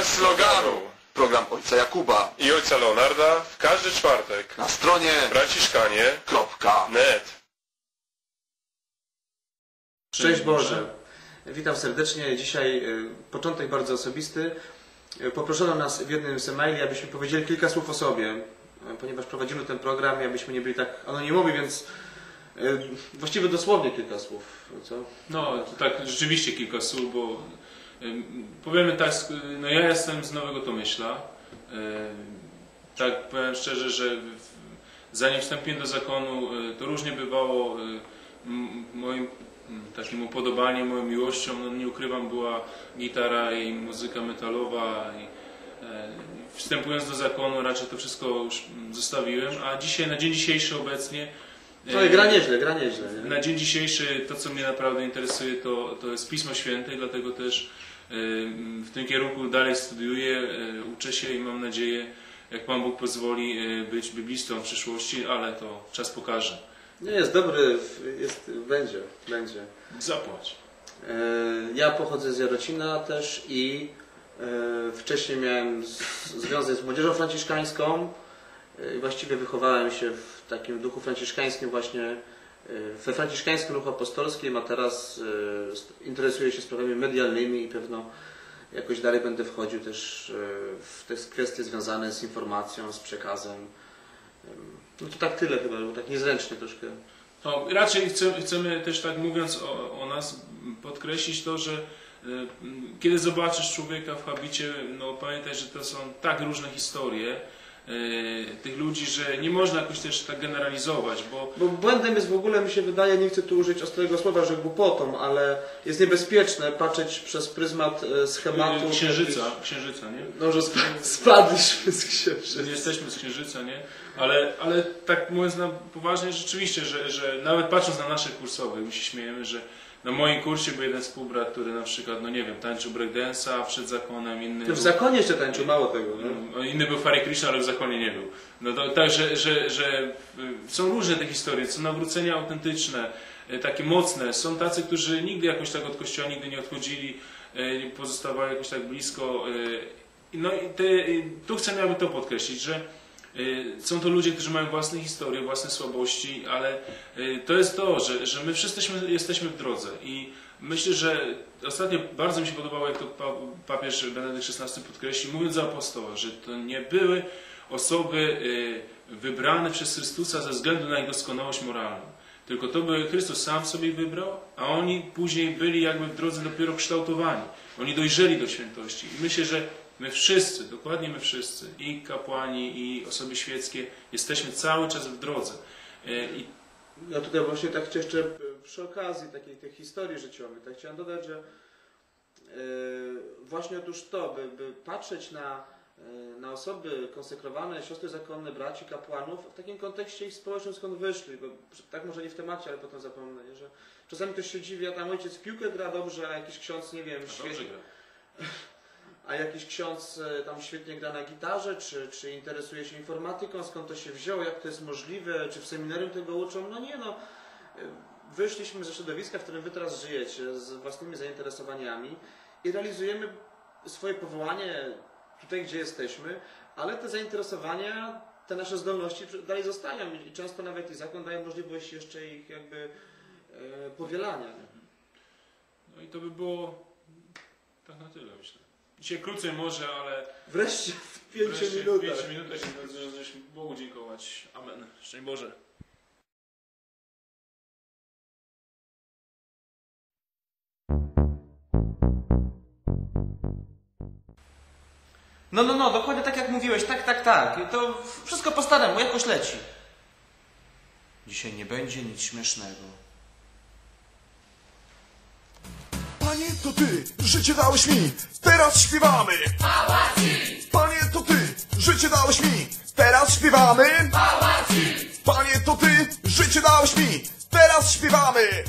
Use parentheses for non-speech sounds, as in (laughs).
Bez sloganu. Program ojca Jakuba I ojca Leonarda w każdy czwartek. na stronie Franciszkanie.net kropka. Szczęść Boże. Witam serdecznie. Dzisiaj y, początek bardzo osobisty. Y, Poproszono nas w jednym z e-maili, abyśmy powiedzieli kilka słów o sobie, y, ponieważ prowadzimy ten program i abyśmy nie byli tak anonimowi, więc właściwie dosłownie kilka słów. Co? No, tak rzeczywiście kilka słów, bo powiemy tak, no ja jestem z Nowego Tomyśla. Tak powiem szczerze, że zanim wstąpiłem do zakonu, y, to różnie bywało. m- Moim takim upodobaniem, moją miłością, no nie ukrywam, była gitara i muzyka metalowa. I, e, wstępując do zakonu, raczej to wszystko już zostawiłem, a dzisiaj, na dzień dzisiejszy obecnie. E, i gra nieźle, gra nieźle. Nie? na dzień dzisiejszy to, co mnie naprawdę interesuje, to, to jest Pismo Święte, dlatego też w tym kierunku dalej studiuję, y, uczę się i mam nadzieję, jak Pan Bóg pozwoli, y, być biblistą w przyszłości, ale to czas pokaże. Nie, jest dobry, jest, będzie, będzie. Zapłać. E, Ja pochodzę z Jarocina też i e, wcześniej miałem związek z młodzieżą franciszkańską e, i właściwie wychowałem się w takim duchu franciszkańskim właśnie we franciszkańskim ruchu apostolskim, a teraz e, interesuję się sprawami medialnymi i pewno jakoś dalej będę wchodził też e, w te kwestie związane z informacją, z przekazem. Em, No to tak tyle chyba, bo tak niezręcznie troszkę. No, raczej chcemy, chcemy też tak mówiąc o, o nas podkreślić to, że m, kiedy zobaczysz człowieka w habicie, no pamiętaj, że to są tak różne historie tych ludzi, że nie można jakoś też tak generalizować, bo Bo błędem jest w ogóle, mi się wydaje, nie chcę tu użyć ostrego słowa, że głupotą, ale jest niebezpieczne patrzeć przez pryzmat e, schematu. y, księżyca, księżyca, nie? No, że sp- (laughs) spadliśmy z księżyca. Nie jesteśmy z księżyca, nie? Ale, ale tak mówiąc na poważnie, rzeczywiście, że, że nawet patrząc na naszych kursowych, my się śmiejemy, że na moim kursie był jeden współbrat, który na przykład, no nie wiem, tańczył breakdance'a przed zakonem, inny... Ty w zakonie jeszcze tańczył, mało tego. Nie? no, inny był Hare Krishna, ale w zakonie nie był. No to tak, że, że, że y, są różne te historie, są nawrócenia autentyczne, y, takie mocne. Są tacy, którzy nigdy jakoś tak od kościoła nigdy nie odchodzili, y, pozostawali jakoś tak blisko. No i te, tu chcemy aby to podkreślić, że są to ludzie, którzy mają własne historie, własne słabości, ale y, to jest to, że, że my wszyscy jesteśmy, w drodze i myślę, że ostatnio bardzo mi się podobało, jak to pa- papież Benedykt XVI podkreślił, mówiąc o apostołach, że to nie były osoby y, wybrane przez Chrystusa ze względu na ich doskonałość moralną. Tylko to by Chrystus sam sobie wybrał, a oni później byli jakby w drodze dopiero kształtowani. Oni dojrzeli do świętości. I myślę, że my wszyscy, dokładnie my wszyscy, i kapłani, i osoby świeckie, jesteśmy cały czas w drodze. Y, I Ja tutaj właśnie tak chcę jeszcze e, przy okazji takiej tej historii życiowej, tak chciałem dodać, że e, właśnie otóż to, by, by patrzeć na, e, na osoby konsekrowane, siostry zakonne, braci, kapłanów, w takim kontekście ich społecznym skąd wyszli, bo tak może nie w temacie, ale potem zapomnę, nie, że czasami ktoś się dziwi, a tam ojciec w piłkę gra dobrze, a jakiś ksiądz, nie wiem, dobrze gra. (laughs) a jakiś ksiądz e, tam świetnie gra na gitarze, czy, czy interesuje się informatyką, skąd to się wzięło, jak to jest możliwe, czy w seminarium tego uczą. No nie no, e, wyszliśmy ze środowiska, w którym wy teraz żyjecie, z własnymi zainteresowaniami i realizujemy swoje powołanie tutaj, gdzie jesteśmy, ale te zainteresowania, te nasze zdolności dalej zostają i często nawet i zakon daje możliwość jeszcze ich jakby e, powielania. No i to by było tak na tyle, myślę. Dzisiaj krócej może, ale Wreszcie w pięciu wreszcie w minutach. pięciu minutach i żeśmy Bogu dziękować. Amen. Szczęść Boże. No, no, no, dokładnie tak jak mówiłeś, tak, tak, tak. To wszystko po staremu, jakoś leci. Dzisiaj nie będzie nic śmiesznego. Panie, to ty, życie dałeś mi, teraz śpiewamy. Panie, to ty, życie dałeś mi, teraz śpiewamy. Panie, to ty, życie dałeś mi, teraz śpiewamy.